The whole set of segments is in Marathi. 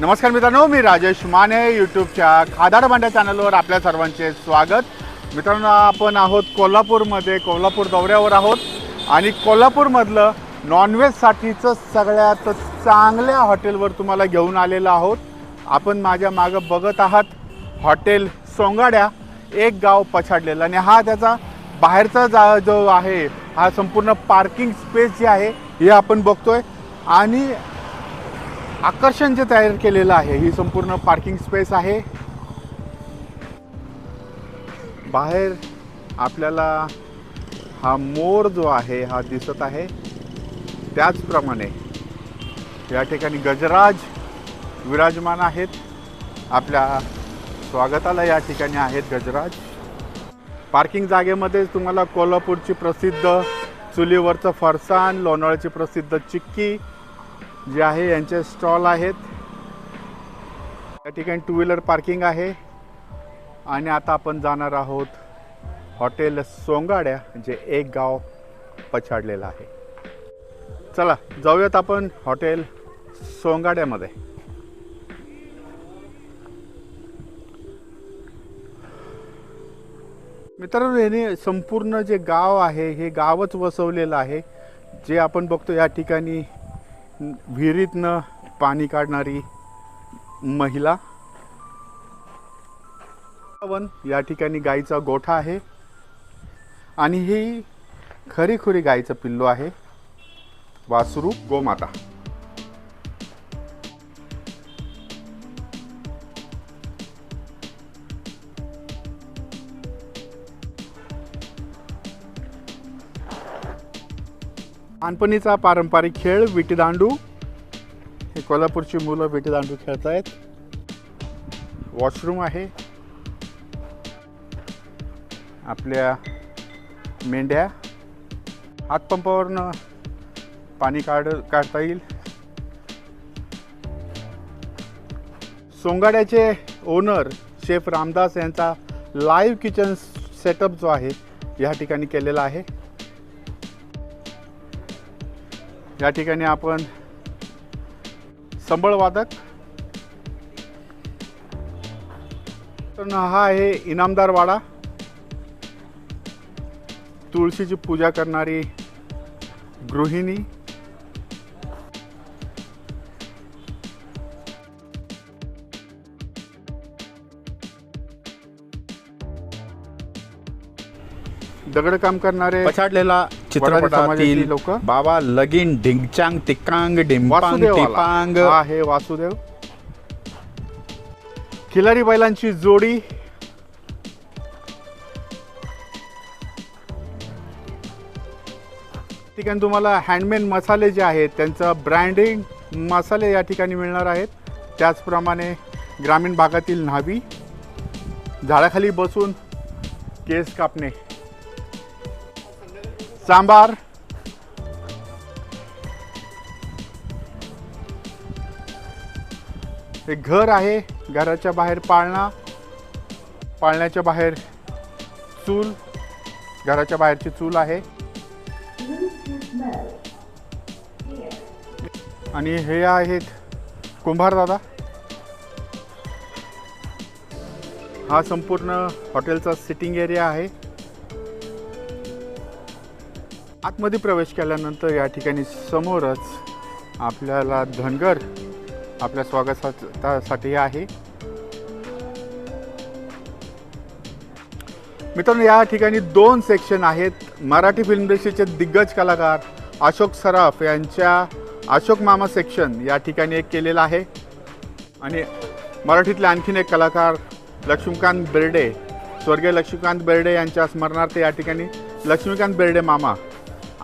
नमस्कार मित्रांनो मी राजेश माने यूट्यूबच्या खादाड भांड्या चॅनलवर आपल्या सर्वांचे स्वागत. मित्रांनो आपण आहोत कोल्हापूरमध्ये कोल्हापूर दौऱ्यावर आहोत. आणि कोल्हापूरमधलं नॉनव्हेजसाठीचं सगळ्यात चांगल्या हॉटेलवर तुम्हाला घेऊन आलेलो आहोत. आपण माझ्या मागं बघत आहात हॉटेल सोंगाड्या एक गाव पछाडलेलं. आणि हा त्याचा बाहेरचा जा जो आहे हा संपूर्ण पार्किंग स्पेस जे आहे हे आपण बघतोय. आणि आकर्षण जे तयार केलेलं आहे ही संपूर्ण पार्किंग स्पेस आहे. बाहेर आपल्याला हा मोर जो आहे हा दिसत आहे. त्याचप्रमाणे या ठिकाणी गजराज विराजमान आहेत. आपल्या स्वागताला या ठिकाणी आहेत गजराज. पार्किंग जागेमध्ये तुम्हाला कोल्हापूरची प्रसिद्ध चुलीवरचं फरसाण लोणावळ्याची प्रसिद्ध चिक्की जे आहे यांचे स्टॉल आहेत. या ठिकाणी टू व्हीलर पार्किंग आहे. आणि आता आपण जाणार आहोत हॉटेल सोंगाड्या जे एक गाव पछाडलेलं आहे. चला जाऊयात आपण हॉटेल सोंगाड्यामध्ये. मित्रांनो याने संपूर्ण जे गाव आहे हे गावच वसवलेलं आहे. जे आपण बघतो या ठिकाणी विहिरीतनं पाणी काढणारी महिला. वन या ठिकाणी गाईचा गोठा आहे. आणि ही खरीखुरी गाईचं पिल्लू आहे. वासरू गोमाता. लहानपणीचा पारंपरिक खेळ विटीदांडू हे कोल्हापूरची मुलं विटीदांडू खेळत आहेत वॉशरूम आहे. आपल्या मेंढ्या. हातपंपावरनं पाणी काढ काढता येईल. सोंगाड्याचे ओनर शेफ रामदास यांचा लाईव्ह किचन सेटअप जो आहे या ठिकाणी केलेला आहे. या ठिकाणी आपण संबळ वादक. तर हा आहे इनामदार वाडा. तुळशीची पूजा करणारी गृहिणी. दगडकाम करणारे पछाडलेला चित्रपटातील लोकं. बाबा लगीन ढिंगचांग टिकांग वासुदेव टिपांग. आहे वासुदेव. खिलारी बैलांची जोडी. ठिकाणी तुम्हाला हँडमेड मसाले जे आहेत त्यांचं ब्रँडिंग मसाले या ठिकाणी मिळणार आहेत. त्याचप्रमाणे ग्रामीण भागातील न्हावी झाडाखाली बसून केस कापणे. सांबार एक घर आहे घराच्या बाहेर पाळणा पाळण्याच्या बाहेर चूल घराच्या बाहेरची चूल आहे. आणि हे आहेत कुंभार दादा. हा संपूर्ण हॉटेलचा सिटिंग एरिया आहे. आतमध्ये प्रवेश केल्यानंतर या ठिकाणी समोरच आपल्याला धनगर आपल्या स्वागतासाठी आहे. मित्रांनो या ठिकाणी दोन सेक्शन आहेत. मराठी फिल्म इंडस्ट्रीचे दिग्गज कलाकार अशोक सराफ यांच्या अशोक मामा सेक्शन या ठिकाणी एक केलेलं आहे. आणि मराठीतले आणखीन एक कलाकार लक्ष्मीकांत बेर्डे स्वर्गीय लक्ष्मीकांत बेर्डे यांच्या स्मरणार्थ या ठिकाणी लक्ष्मीकांत बेर्डे मामा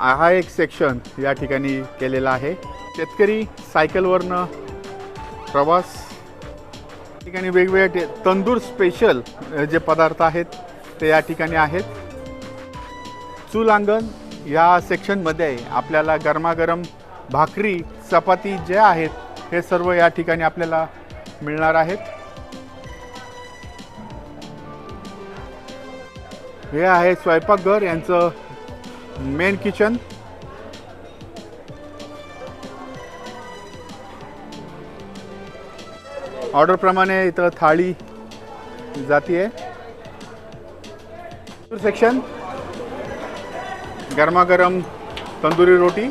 हा एक सेक्शन या ठिकाणी केलेला आहे. शेतकरी सायकलवरनं प्रवास. या ठिकाणी वेगवेगळे तंदूर स्पेशल जे पदार्थ आहेत ते या ठिकाणी आहेत. चूल अंगण या सेक्शनमध्ये आपल्याला गरमागरम भाकरी चपाती जे आहेत हे सर्व या ठिकाणी आपल्याला मिळणार आहेत. हे आहे स्वयंपाकघर यांचं मेन किचन. ऑर्डरप्रमाणे इथं थाळी जातीये. सेक्शन गरमागरम तंदुरी रोटी.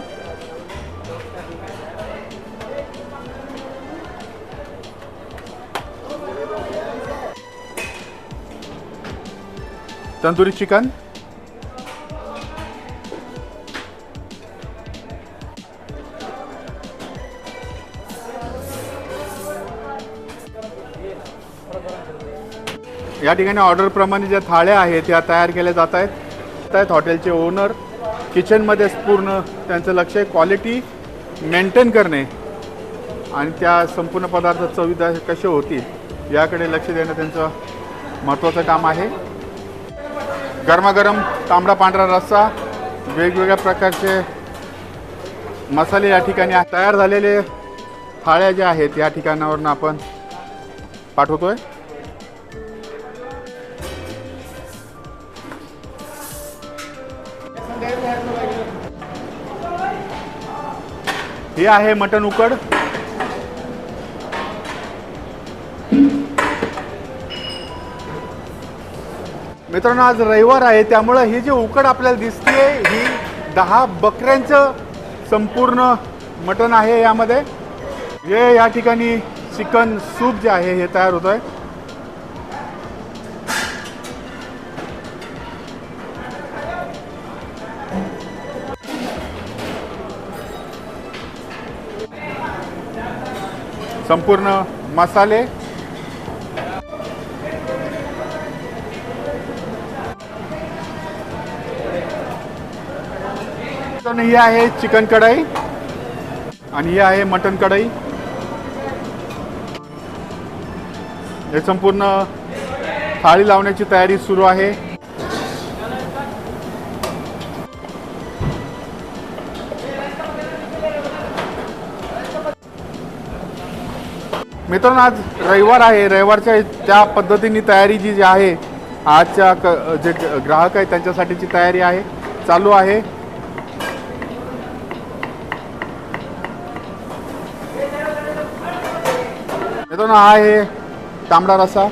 तंदुरी चिकन. या ठिकाणी ऑर्डरप्रमाणे ज्या थाळ्या आहेत त्या तयार केल्या जात आहेत. आहेत हॉटेलचे ओनर किचनमध्येच पूर्ण त्यांचं लक्ष आहे. क्वालिटी मेंटेन करणे आणि त्या संपूर्ण पदार्थ चविदा कसे होतील याकडे लक्ष देणं त्यांचं महत्त्वाचं काम आहे. गरमागरम तांबडा पांढरा रस्सा वेगवेगळ्या प्रकारचे मसाले या ठिकाणी तयार झालेले थाळ्या ज्या आहेत या ठिकाणावरून आपण पाठवतो आहे हे आहे मटन उकड. मित्रांनो आज रविवार आहे त्यामुळं ही जी उकड आपल्याला दिसते ही दहा बकऱ्यांचं संपूर्ण मटण आहे यामध्ये. हे या ठिकाणी चिकन सूप जे आहे हे तयार होत आहे संपूर्ण मसाले. ही आहे चिकन कढाई. आणि ही आहे मटन कढाई. हे संपूर्ण थाळी लावण्याची तयारी सुरू आहे. मित्रांनो आज रविवार आहे. रविवारच्या त्या पद्धतीने तयारी जी जी आहे आजच्या क जे ग्राहक आहेत त्यांच्यासाठीची तयारी आहे चालू आहे. मित्रांनो हा आहे तांबडा रसा.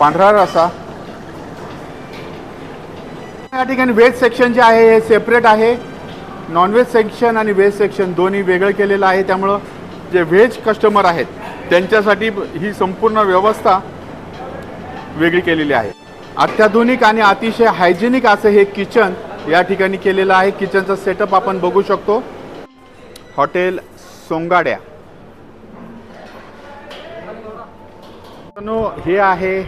पांढरा रसा. या ठिकाणी व्हेज सेक्शन जे आहे हे सेपरेट आहे. नॉनव्हेज सेक्शन आणि व्हेज सेक्शन दोन्ही वेगळं केलेलं आहे. त्यामुळं जे व्हेज कस्टमर आहेत त्यांच्यासाठी ही संपूर्ण व्यवस्था वेगळी केलेली आहे. अत्याधुनिक आणि अतिशय हायजेनिक असं हे किचन या ठिकाणी केलेलं आहे. किचनचा सेटअप आपण बघू शकतो. हॉटेल सोंगाड्या. हे आहे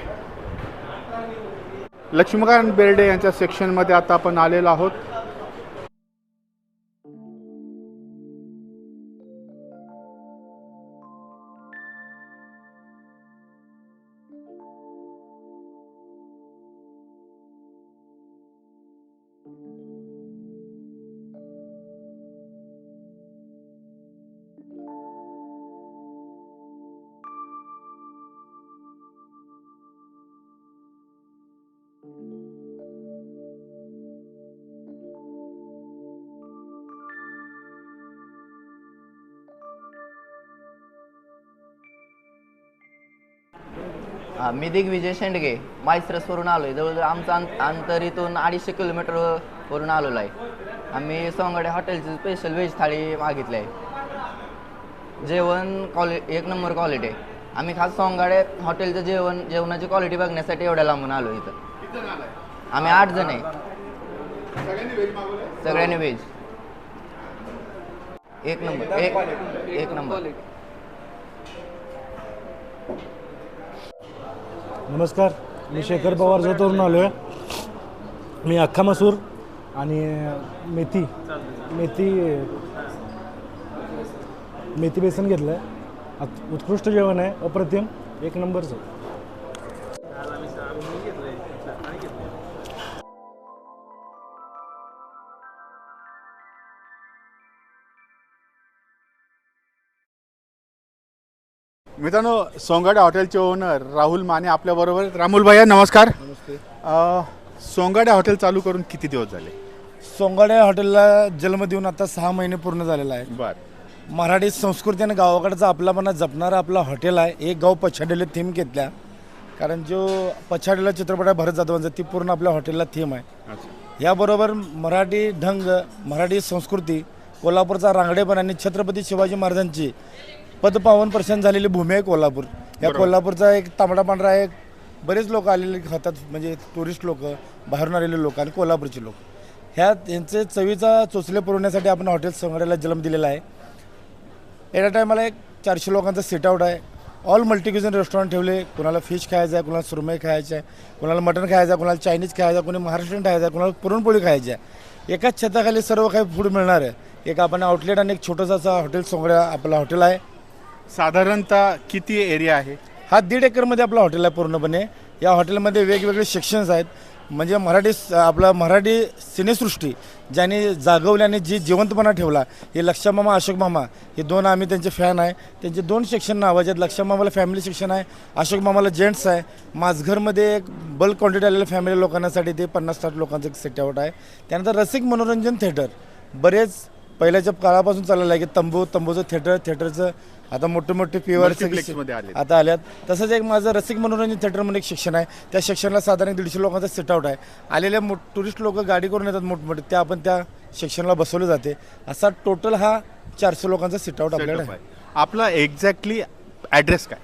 लक्ष्मीकांत बेर्डे यांच्या सेक्शनमध्ये आता आपण आलेलो आहोत. हा, मी दिग्विजय शेंडगे मायसरसवरून आलो आहे जवळजवळ आमचं अंत अंतर इथून अडीचशे किलोमीटर वरून आलेलो आहे. आम्ही सोंगाडे हॉटेलची स्पेशल व्हेज थाळी मागितली आहे जेवण क्वालि एक नंबर क्वालिटी आहे आम्ही खास सोंगाडे हॉटेलचं जेवण जेवणाची क्वालिटी बघण्यासाठी एवढ्या लांबून आलो इथं. आम्ही आठ जण आहे. सगळ्यांनी व्हेज एक नंबर एक एक नंबर. नमस्कार मी शेखर पवार जोतवरून आलो आहे मी अख्खा मसूर आणि मेथी मेथी मेथी बेसन घेतलं आहे उत्कृष्ट जेवण आहे अप्रतिम. एक नंबरचं मित्रांनो सोंगाडे हॉटेलचे ओनर राहुल माने आपल्या बरोबर आहेत. राहुल भैया नमस्कार. सोंगाडे हॉटेल चालू करून किती दिवस झाले? सोंगाड्या हॉटेलला जन्म देऊन आता सहा महिने पूर्ण झालेला आहे. बर. मराठी संस्कृती आणि गावाकडचा आपलापणा जपणारं आपलं हॉटेल आहे. एक गाव पछाडीला थीम घेतल्या. कारण जो पछाडीला चित्रपट आहे भरत जाधवांचा ती पूर्ण आपल्या हॉटेलला थीम आहे. याबरोबर मराठी ढंग मराठी संस्कृती कोल्हापूरचा रांगडेपण आणि छत्रपती शिवाजी महाराजांची पदपावन प्रशांत झालेली भूमी आहे कोल्हापूर. या कोल्हापूरचा एक तांबडा पांढरा एक बरेच लोक आलेले खातात म्हणजे टुरिस्ट लोक बाहेरून आलेले लोक आणि कोल्हापूरचे लोक. ह्या यांचे चवीचा चोचले पुरवण्यासाठी आपण हॉटेल संघाड्याला जन्म दिलेला आहे. एटा टायमाला एक चारशे लोकांचा सिट आउट आहे. ऑल मल्टीक्युझन रेस्टॉरंट ठेवले. कोणाला फिश खायचं आहे कोणाला सुरमई खायचं आहे कोणाला मटण खायचं आहे कोणाला चायनीज खायचं आहे कोणी महाराष्ट्रीयन खायचं आहे कोणाला पुरणपोळी खायची आहे. एकाच छताखाली सर्व काही फूड मिळणार आहे. एक आपण आउटलेट आणि एक छोटंसं असं हॉटेल सोंगड्या आपलं हॉटेल आहे. साधारणतः किती एरिया आहे? हा दीड एकरमध्ये आपलं हॉटेल आहे पूर्णपणे. या हॉटेलमध्ये वेगवेगळे सेक्शन्स आहेत. म्हणजे मराठी आपला मराठी सिनेसृष्टी ज्याने जागवली आणि जी जिवंतपणा ठेवला हे लक्षामामा अशोक मामा हे दोन आम्ही त्यांचे फॅन आहे. त्यांचे दोन सेक्शन नावाचे आहेत. लक्षामामाला फॅमिली सेक्शन आहे. अशोक मामाला जेंट्स आहे. माझघरमध्ये एक बल्क क्वांटिटी आलेल्या फॅमिली लोकांसाठी ते पन्नास साठ लोकांचं एक सेटआउट आहे. त्यानंतर रसिक मनोरंजन थिएटर बरेच पहिल्याच्या काळापासून चाललेलं आहे की तंबू तंबूचं थिएटर थिएटरचं आता मोठे मोठे पीवर आले. आता आल्यात. तसंच एक माझं रसिक मनोरंजन थिएटर म्हणून एक सेक्शन आहे. त्या सेक्शनला साधारण दीडशे लोकांचा सिट आउट आहे. आलेले मो टुरिस्ट लोक गाडी करून येतात मोठमोठे. त्या आपण त्या सेक्शनला बसवले जाते. असा टोटल हा चारशे लोकांचा सिट आउट आपल्याकडे आहे. आपला एक्झॅक्टली ॲड्रेस काय?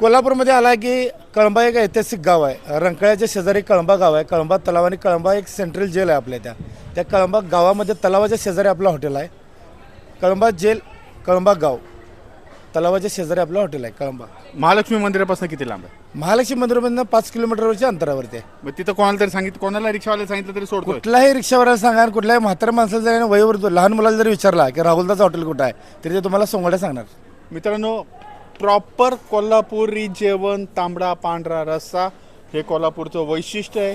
कोल्हापूरमध्ये आला की कळंबा एक ऐतिहासिक गाव आहे. रंकाळ्याच्या शेजारी कळंबा गाव आहे. कळंबा तलाव आणि कळंबा एक सेंट्रल जेल आहे आपल्या त्या त्या कळंबा गावामध्ये तलावाच्या शेजारी आपलं हॉटेल आहे. कळंबा जेल कळंबा गाव. तलावाच्या शेजारी आपलं हॉटेल आहे कळंबा. महालक्ष्मी मंदिरापासून किती लांब आहे? महालक्ष्मी मंदिरामधनं पाच किलोमीटरवरच्या अंतरावरती आहे. मग तिथं कोणाला तरी सांगितलं कोणाला रिक्षावाला सांगितलं तरी सोडतो कुठल्याही रिक्षावाल्याला सांगा आणि कुठल्याही म्हाताऱ्या माणसाला जरी वयवर लहान मुलाला जरी विचारला की राहुलदाचं हॉटेल कुठं आहे तरी ते तुम्हाला सोंगड्या सांगणार. मित्रांनो प्रॉपर कोल्हापुरी जेवण तांबडा पांढरा रस्सा हे कोल्हापूरचं वैशिष्ट्य आहे.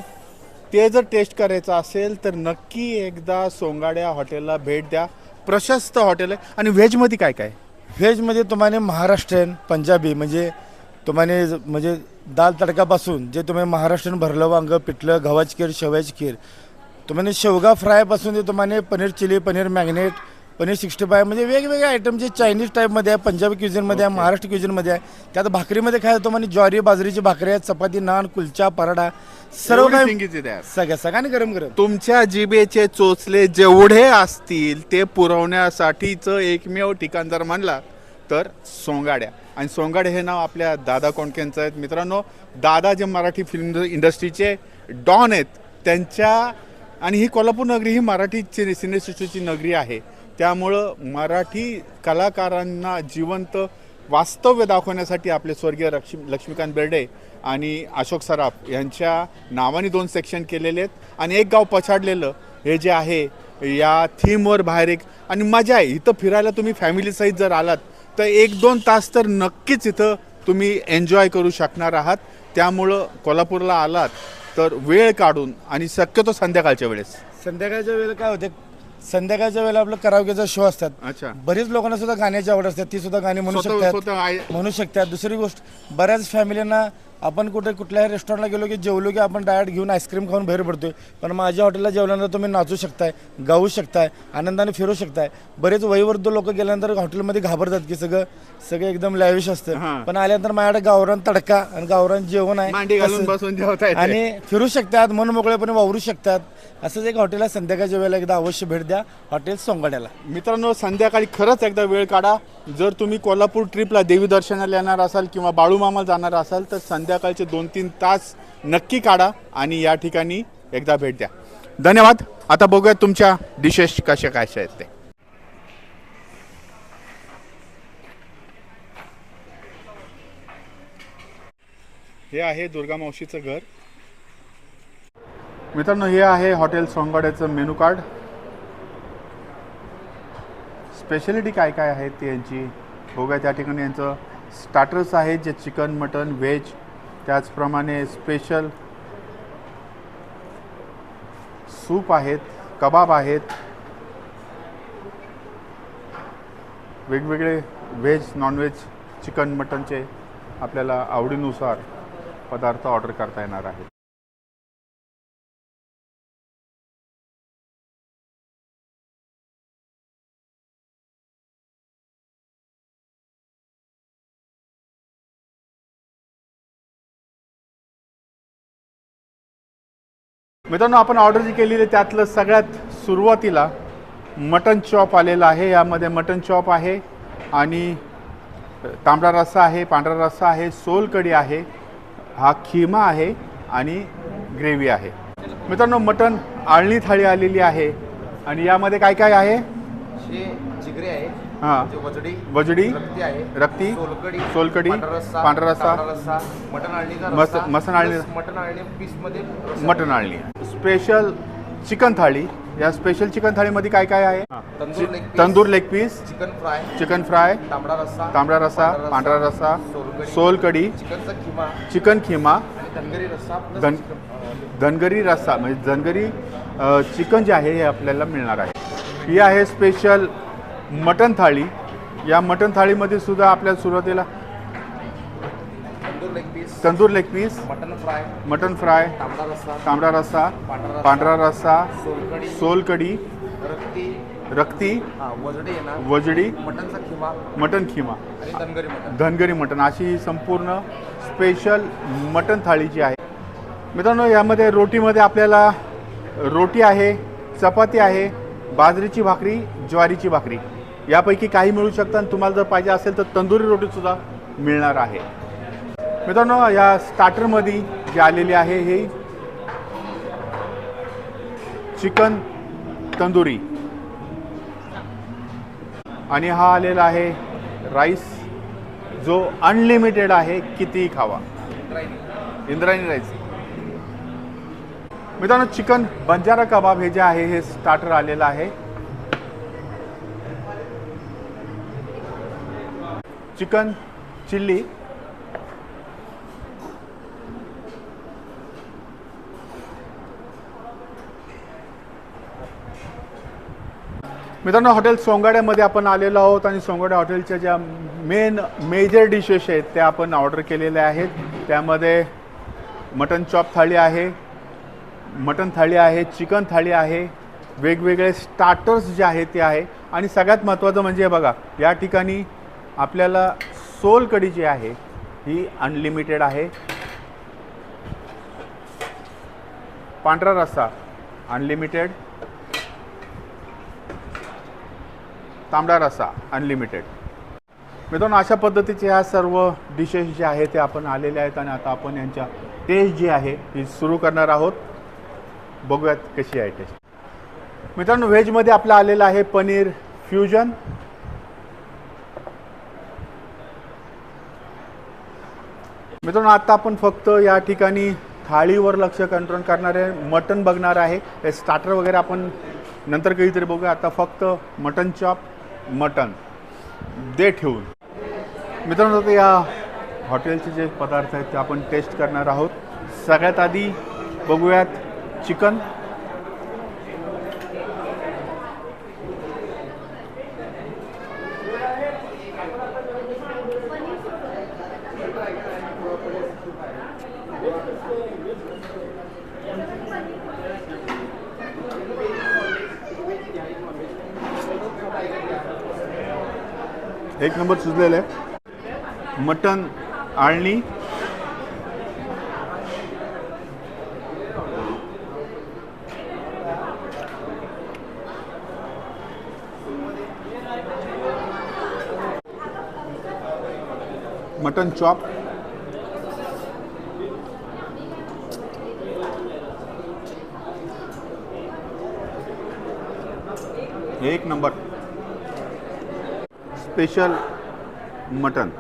ते जर टेस्ट करायचं असेल तर नक्की एकदा सोंगाड्या हॉटेलला भेट द्या. प्रशस्त हॉटेल आहे. आणि व्हेजमध्ये काय काय? व्हेजमध्ये तुम्हाला महाराष्ट्रीयन पंजाबी म्हणजे तुम्हाला म्हणजे दाल तडकापासून जे तुम्ही महाराष्ट्रीयन भरलं वांग पिठलं गव्हाची खीर शेवयाची खीर तुम्हाला शेवगा फ्रायपासून ते तुम्हाला पनीर चिली पनीर मॅग्नेट पनीर सिक्स्टी फाय म्हणजे वेगवेगळे आयटम जे चायनीज टाईपमध्ये आहे पंजाबी क्युझिनमध्ये आहे महाराष्ट्र क्युझिनमध्ये आहे त्यात भाकरीमध्ये खायला तुम्हाला ज्वारी बाजरीची भाकरी आहे चपाती नान कुलचा पराठा सर्व काही. सगळ्या सगळ्यांनी गरम गरम. तुमच्या जिबेचे चोचले जेवढे असतील ते पुरवण्यासाठीचं एकमेव ठिकाण जर म्हणला तर सोंगाड्या. आणि सोंगाडे हे नाव आपल्या दादा कोंडकेंचं आहेत. मित्रांनो दादा जे मराठी फिल्म इंडस्ट्रीचे डॉन आहेत त्यांच्या आणि ही कोल्हापूर नगरी ही मराठी सिनेसृष्टीची नगरी आहे. त्यामुळं मराठी कलाकारांना जिवंत वास्तव्य दाखवण्यासाठी आपले स्वर्गीय लक्ष्मी लक्ष्मीकांत बेर्डे आणि अशोक सराफ यांच्या नावाने दोन सेक्शन केलेले आहेत. आणि एक गाव पछाडलेलं हे जे आहे या थीमवर बाहेर एक आणि मजा आहे. इथं फिरायला तुम्ही फॅमिलीसहित जर आलात तर एक दोन तास तर नक्कीच इथं तुम्ही एन्जॉय करू शकणार आहात. त्यामुळं कोल्हापूरला आलात तर वेळ काढून आणि शक्यतो संध्याकाळच्या वेळेस. संध्याकाळच्या वेळेला काय होते संध्याकाळच्या वेळेला आपलं करावकेचा शो असतात. अच्छा. बरेच लोकांना सुद्धा गाण्याची आवड असते ती सुद्धा गाणी म्हणू स्वतः शकतात. म्हणू शकतात. दुसरी गोष्ट बऱ्याच फॅमिलींना आपण कुठे कुठल्याही रेस्टॉरंटला गेलो की जेवलो की आपण डायरेक्ट घेऊन आईस्क्रीम खाऊन बाहेर पडतोय. पण माझ्या हॉटेलला जेवल्यानंतर तुम्ही नाचू शकताय गाऊ शकताय आनंदाने फिरू शकताय. बरेच वयोवृद्ध लोक गेल्यानंतर हॉटेलमध्ये घाबरतात की सगळं सगळं एकदम लॅविश. असतं. पण आल्यानंतर माझ्याकडे गावरान तडका आणि गावरान जेवण आहे. आणि फिरू शकतात मन मोकळेपणे वावरू शकतात. असंच एक हॉटेल आहे. संध्याकाळच्या वेळेला एकदा अवश्य भेट द्या. हॉटेल सोंगाड्याला. मित्रांनो संध्याकाळी खरंच एकदा वेळ काढा. जर तुम्ही कोल्हापूर ट्रिपला देवी दर्शनाला येणार असाल किंवा बाळूमामाला जाणार असाल तर संध्याकाळचे दोन तीन तास नक्की काढा आणि या ठिकाणी एकदा भेट द्या. धन्यवाद. आता बघूया तुमच्या डिशेस कशा कशा आहेत ते. हे आहे दुर्गा मावशीचं घर. मित्रांनो हे आहे हॉटेल सोंगाड्याचं मेनू कार्ड. स्पेशलिटी काय काय आहेत ते यांची? बघूया त्या ठिकाणी यांचं स्टार्टर्स आहेत जे चिकन मटन व्हेज त्याचप्रमाणे स्पेशल सूप आहेत कबाब आहेत. वेगवेगळे व्हेज नॉनव्हेज चिकन मटनचे आपल्याला आवडीनुसार पदार्थ ऑर्डर करता येणार आहेत. मित्रांनो आपण ऑर्डर जी केलेली आहे त्यातलं सगळ्यात सुरुवातीला मटन चॉप आलेलं आहे. यामध्ये मटन चॉप आहे आणि तांबडा रस्सा आहे पांढरा रस्सा आहे सोलकढी आहे हा खिमा आहे आणि ग्रेव्ही आहे. मित्रांनो मटन आळणी थाळी आलेली आहे आणि यामध्ये काय काय आहे जिगरे आहे हां. वजडी वजडी रक्ती आहे. रक्ती सोलकडी सोलकडी पांढरा रस्सा पांढरा रस्सा तांबडा रस्सा मटण आळणीचा मस- रस्सा, मटण आळणी- plus मटण आळणी पीसमध्ये रस्सा. मटन आळणी स्पेशल चिकन थाळी. या स्पेशल चिकन थाळीमध्ये काय काय आहे? Tandoor leg piece, tandoor leg piece chicken fry chicken fry तांबडा रस्सा तांबडा रस्सा पांढरा रस्सा सोलकढी, सोलकढी चिकनचा किमा चिकन खिमा आणि धनगरी रस्सा plus धन चिकन, अं, धनगरी रस्सा म्हणजे धनगरी अ, चिकन जे आहे हे आपल्याला मिळणार आहे. ही आहे स्पेशल मटन थाळी. या मटन थाळीमध्ये सुद्धा आपल्याला सुरुवातीला tandoor leg piece tandoor leg piece mutton fry mutton fry तांबडा रस्सा तांबडा रस्सा पांढरा रस्सा, सोलकढी रक्ती रक्ती वजडी येणार वजडी मटनचा किमा मटन खिमा. धनगरी मटन. धनगरी मटण अशी ही संपूर्ण स्पेशल मटण थाळी जी आहे. मित्रांनो यामध्ये रोटीमध्ये आपल्याला रोटी आहे चपाती आहे बाजरीची भाकरी ज्वारीची भाकरी. यापैकी काही मिळू शकतं आणि तुम्हाला जर पाहिजे असेल तर तंदुरी रोटीसुद्धा मिळणार आहे. मित्रांनो या स्टार्टरमध्ये जे आलेली आहे हे चिकन तंदुरी. आणि हा आलेला आहे राईस जो अनलिमिटेड आहे कितीही खावा. इंद्रायणी राईस मित्रांनो चिकन बंजारा कबाब हे जे आहे हे स्टार्टर आलेलं आहे. Chicken chilli. मित्रांनो हॉटेल सोंगाड्यामध्ये आपण आलेलो आहोत आणि सोंगाड्या हॉटेलच्या ज्या मेन मेजर डिशेस आहेत त्या आपण ऑर्डर केलेल्या आहेत. त्यामध्ये मटन चॉप थाळी आहे मटन थाळी आहे चिकन थाळी आहे वेगवेगळे स्टार्टर्स जे आहेत ते आहे. आणि सगळ्यात महत्त्वाचं म्हणजे बघा या ठिकाणी आपल्याला सोल कडी जी आहे ही अनलिमिटेड आहे. पांढरा रस्सा अनलिमिटेड तांबडा रस्सा अनलिमिटेड मित्रांनो अशा पद्धतीचे ह्या सर्व डिशेस जे आहेत ते आपण आलेले आहेत आणि आता आपण यांच्या टेस्ट जी आहे ही सुरू करणार आहोत. बघूयात कशी आहे टेस्ट मित्रांनो व्हेजमध्ये आपलं आलेलं आहे पनीर फ्युजन मित्रांनो आता आपण फक्त या ठिकाणी थाळीवर लक्ष कंट्रोल करणारे मटन बघणार आहे. हे स्टार्टर वगैरे आपण नंतर कधीतरी बघूया. आता फक्त मटन चॉप मटन. दे ठेवून. मित्रांनो आता या हॉटेलचे जे पदार्थ आहेत ते आपण टेस्ट करणार आहोत. सगळ्यात आधी बघूयात चिकन. नंबर शिजलेलं आहे. मटन आळणी. Mutton chop. एक नंबर. Special mutton.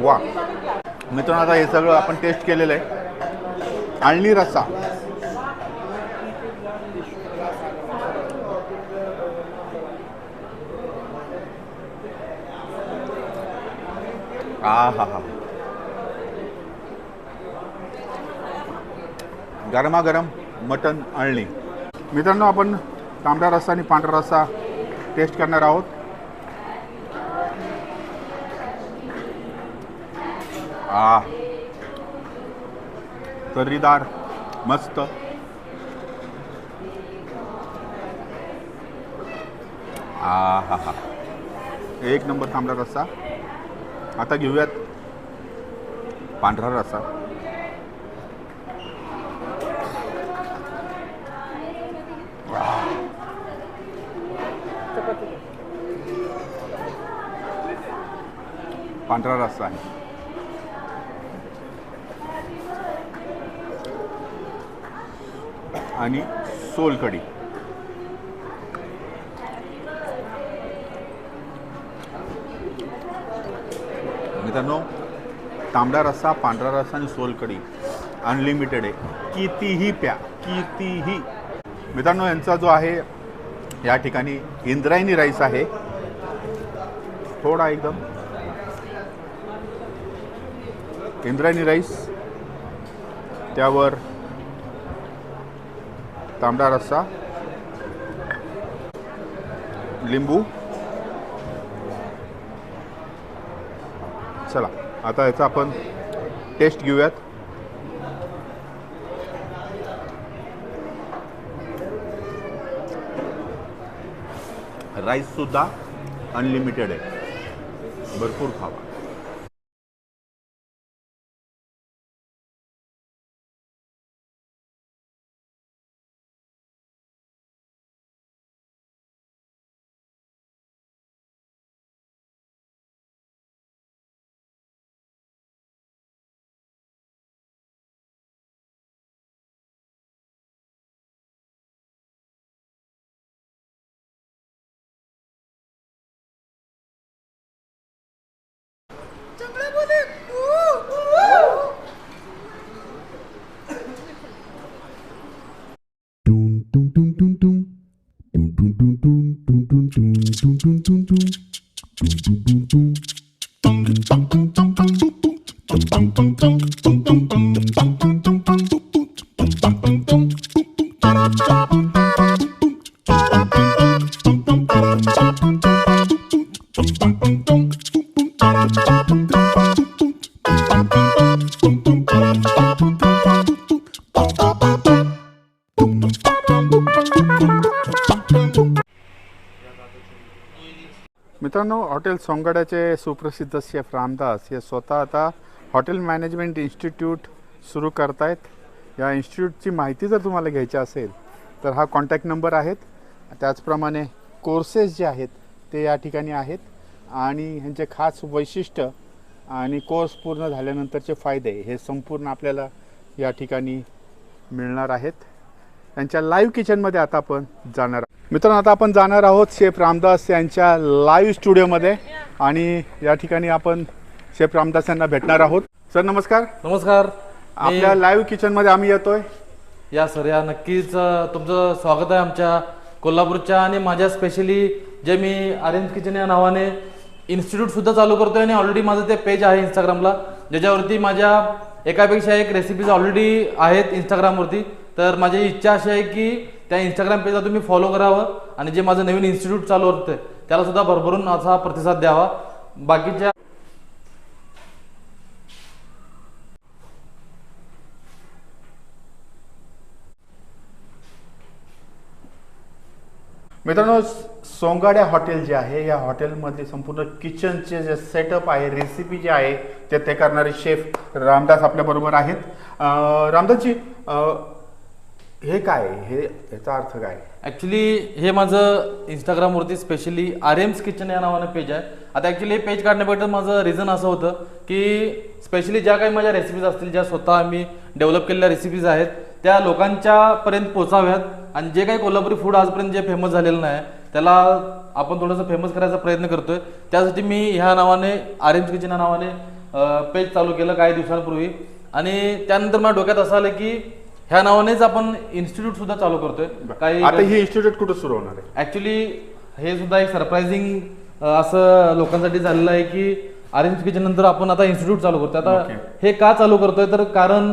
वा. मित्रांनो आता हे सगळं आपण टेस्ट केलेलं आहे. आळणी रस्सा. आ हा हा गरमागरम मटन अळणी मित्रांनो आपण तांबडा रस्सा आणि पांढरा रस्सा टेस्ट करणार आहोत. आ तर्रीदार मस्त. आ हा हा. एक नंबर तांबडा रस्सा. आता घेऊयात पांढरा रस्सा. पांढरा रस्सा आहे. आणि सोलकढी. मित्रांनो तांबडा रस्सा पांढरा रस्सा आणि सोलकढी अनलिमिटेड आहे. कितीही प्या कितीही. मित्रांनो यांचा जो आहे या ठिकाणी इंद्रायणी राईस आहे. थोडा एकदम इंद्रायणी राईस त्यावर तांबडा रस्सा लिंबू. चला आता याचा आपण टेस्ट घेऊयात. राईससुद्धा अनलिमिटेड आहे. भरपूर खावा. Jungle music. मित्रांनो हॉटेल सोंगाड्याचे सुप्रसिद्ध शेफ रामदास हे स्वतः आता हॉटेल मॅनेजमेंट इन्स्टिट्यूट सुरू करतायत. या इन्स्टिट्यूटची माहिती जर तुम्हाला घ्यायची असेल तर हा कॉन्टॅक्ट नंबर आहेत. त्याचप्रमाणे कोर्सेस जे आहेत ते या ठिकाणी आहेत. आणि ह्यांचे खास वैशिष्ट्य आणि कोर्स पूर्ण झाल्यानंतरचे फायदे हे संपूर्ण आपल्याला या ठिकाणी मिळणार आहेत. त्यांच्या लाईव्ह किचनमध्ये आता आपण जाणार आहोत. मित्रांनो आता आपण जाणार आहोत शेफ रामदास यांच्या लाईव्ह स्टुडिओमध्ये आणि या ठिकाणी आपण शेफ रामदास यांना भेटणार आहोत. सर नमस्कार. नमस्कार. आपल्या लाईव्ह किचनमध्ये आम्ही येतोय. या सर या नक्कीच तुमचं स्वागत आहे आमच्या कोल्हापूरच्या आणि माझ्या स्पेशली जे मी आर्यन्स किचन या नावाने इन्स्टिट्यूट सुद्धा चालू करतोय आणि ऑलरेडी माझं ते पेज आहे इंस्टाग्रामला ज्याच्यावरती माझ्या एकापेक्षा एक रेसिपीज ऑलरेडी आहेत इंस्टाग्रामवरती तर माझी इच्छा अशी आहे की त्या इंस्टाग्राम पेजला तुम्ही फॉलो करावं आणि जे माझं नवीन इन्स्टिट्यूट चालू होतं त्याला सुद्धा भरभरून असा प्रतिसाद द्यावा. बाकीच्या मित्रांनो सोंगाड्या हॉटेल जे आहे या हॉटेलमध्ये संपूर्ण किचनचे जे सेटअप आहे रेसिपी जे आहे ते ते करणारे शेफ रामदास आपल्याबरोबर आहेत. रामदासजी हे काय हे याचा अर्थ काय? ॲक्च्युली हे माझं इंस्टाग्रामवरती स्पेशली आर एम्स किचन या नावानं पेज आहे. आता ॲक्च्युली हे पेज काढण्याबद्दल माझं रिझन असं होतं की स्पेशली ज्या काही माझ्या रेसिपीज असतील ज्या स्वतः मी डेव्हलप केलेल्या रेसिपीज आहेत त्या लोकांच्या पर्यंत पोचाव्यात आणि जे काही कोल्हापुरी फूड आजपर्यंत जे फेमस झालेलं नाही त्याला आपण थोडंसं फेमस करायचा प्रयत्न करतोय. त्यासाठी मी ह्या नावाने आर्यम्स किचन या नावाने पेज चालू केलं काही दिवसांपूर्वी. आणि त्यानंतर मला डोक्यात असं आलं की ह्या नावानेच आपण इन्स्टिट्यूट सुद्धा चालू करतोय. काही आता ही इन्स्टिट्यूट कुठं सुरू होणार आहे? ऍक्च्युली हे सुद्धा एक सरप्राइझिंग असं लोकांसाठी झालेलं आहे की आर्यन्स किचन नंतर आपण आता इन्स्टिट्यूट चालू करतोय. आता. हे का चालू करतोय? तर कारण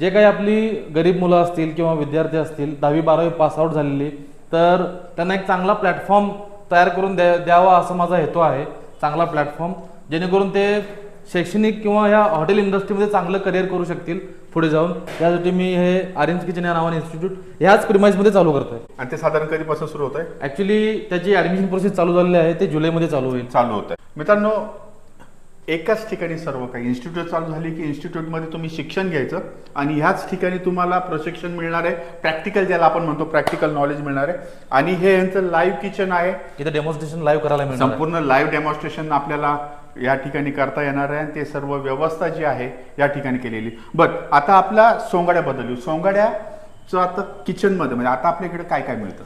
जे काही आपली गरीब मुलं असतील किंवा विद्यार्थी असतील दहावी बारावी पास आउट झालेली तर त्यांना एक चांगला प्लॅटफॉर्म तयार करून द्या द्यावा असं माझा हेतू आहे. चांगला प्लॅटफॉर्म जेणेकरून ते शैक्षणिक किंवा या हॉटेल इंडस्ट्रीमध्ये चांगलं करिअर करू शकतील. पुढे जाऊन. त्यासाठी मी हे आर्यन्स किचन या नावाने इन्स्टिट्यूट ह्याच प्रिमाइसमध्ये चालू करतोय. आणि ते साधारण कधीपासून सुरू होत आहे ॲक्च्युली त्याची ॲडमिशन प्रोसेस चालू झालेली आहे. ते जुलैमध्ये चालू होईल. चालू होत आहे मित्रांनो एकाच ठिकाणी सर्व काही. इन्स्टिट्यूट चालू झाली की इन्स्टिट्यूटमध्ये तुम्ही शिक्षण घ्यायचं आणि ह्याच ठिकाणी तुम्हाला प्रशिक्षण मिळणार आहे. प्रॅक्टिकल ज्याला आपण म्हणतो प्रॅक्टिकल नॉलेज मिळणार आहे. आणि हे यांचं लाईव्ह किचन आहे. इथे डेमॉन्स्ट्रेशन लाईव्ह करायला मिळणार आहे. संपूर्ण लाईव्ह डेमॉन्स्ट्रेशन आपल्याला या ठिकाणी करता येणार आहे आणि ते सर्व व्यवस्था जी आहे या ठिकाणी केलेली. बरं आता आपला सोंगाड्याबद्दल येऊ सोंगाड्याचं आता किचनमध्ये म्हणजे आता आपल्याकडे काय काय मिळतं?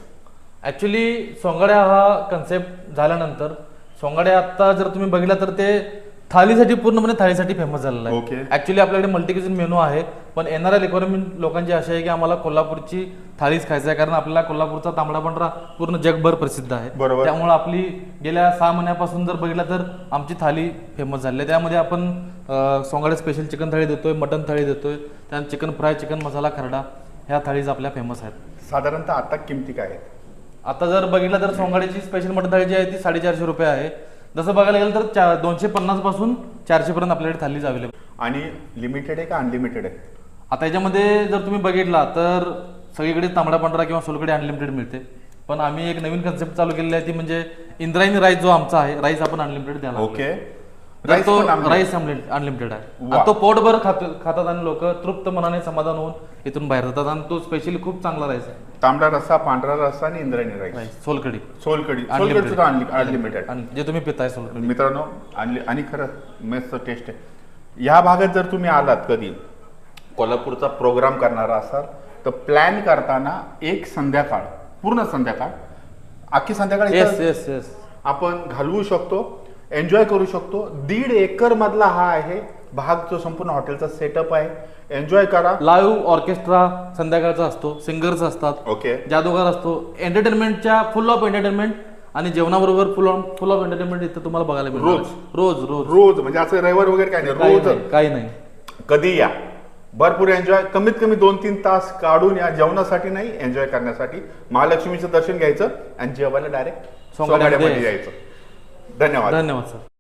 ॲक्च्युली सोंगाड्या हा कन्सेप्ट झाल्यानंतर सोंगाड्या आत्ता जर तुम्ही बघितला तर ते थालीसाठी पूर्णपणे थालीसाठी फेमस झालेला Okay. आहे ॲक्च्युली आपल्याकडे मल्टीक्युझिन मेनू आहे पण येणाऱ्या रिक्वायरमेंट लोकांची अशी आहे की आम्हाला कोल्हापूरची थालीच खायचं आहे. कारण आपल्याला कोल्हापूरचा तांबडा पांढरा पूर्ण जगभर प्रसिद्ध आहे. बरोबर. त्यामुळे आपली गेल्या सहा महिन्यापासून जर बघितलं तर आमची थाली फेमस झाली आहे. त्यामध्ये आपण अं, सोंगाडे स्पेशल चिकन थाळी देतोय मटन थाळी देतोय त्यानंतर चिकन फ्राय चिकन मसाला खरडा ह्या थाळीज आपल्या फेमस आहेत. साधारणतः आता किमती काय आहेत? आता जर बघितलं तर सोंगाड्याची स्पेशल मटन थाळी जी आहे ती साडेचारशे रुपये आहे. जसं बघायला गेलं तर चा दोनशे पन्नासपासून चारशे पर्यंत आपल्याकडे थालीज अवेलेबल आणि लिमिटेड आहे का अनलिमिटेड आहे? आता याच्यामध्ये जर तुम्ही बघितला तर सगळीकडे तांबडा पांढरा किंवा सोलकडे अनलिमिटेड मिळते. पण आम्ही एक नवीन कन्सेप्ट चालू केलेली आहे ती म्हणजे इंद्रायणी राईस जो आमचा आहे राईस आपण अनलिमिटेड द्यायला. ओके राईस पण. राईस अनलिमिटेड आहे. वा. आणि तो पोटभर खात खातात आणि लोक तृप्त मनाने समाधान होऊन इथून बाहेर जातात. आणि तो स्पेशली खूप चांगला राईस आहे. तांबडा रस्सा पांढरा रस्सा आणि इंद्रायणी राईस राईस सोलकडी सोलकडी Unlimited. सोलकडी सुद्धा अनलिमिटेड आणि जे तुम्ही पिताय सोलकडी मित्रांनो आणि आणि खरं मेसचं टेस्ट आहे. ह्या भागात जर तुम्ही आलात कधी कोल्हापूरचा प्रोग्राम करणारा असाल तर प्लॅन करताना एक संध्याकाळ पूर्ण संध्याकाळ अख्खी संध्याकाळ इथं येस येस येस आपण घालवू शकतो. एन्जॉय करू शकतो. दीड एकर मधला हा आहे. भाग जो संपूर्ण हॉटेलचा सेटअप आहे. एन्जॉय करा. लाईव्ह ऑर्केस्ट्रा संध्याकाळचा असतो. सिंगर्स असतात. ओके जादूगार असतो. एंटरटेनमेंटच्या फुल ऑफ एंटरटेनमेंट आणि जेवणाबरोबर full of full of entertainment इथं तुम्हाला बघायला मिळणार. रोज? रोज रोज. रोज. म्हणजे असं रविवार वगैरे काय नाही. रोज. काही नाही. कधी या. भरपूर एन्जॉय कमीत कमी दोन तीन तास काढून या जेवणासाठी नाही एन्जॉय करण्यासाठी. महालक्ष्मीचं दर्शन घ्यायचं आणि जेवायला डायरेक्ट सोंगाड्यामध्ये यायचं. धन्यवाद धन्यवाद सर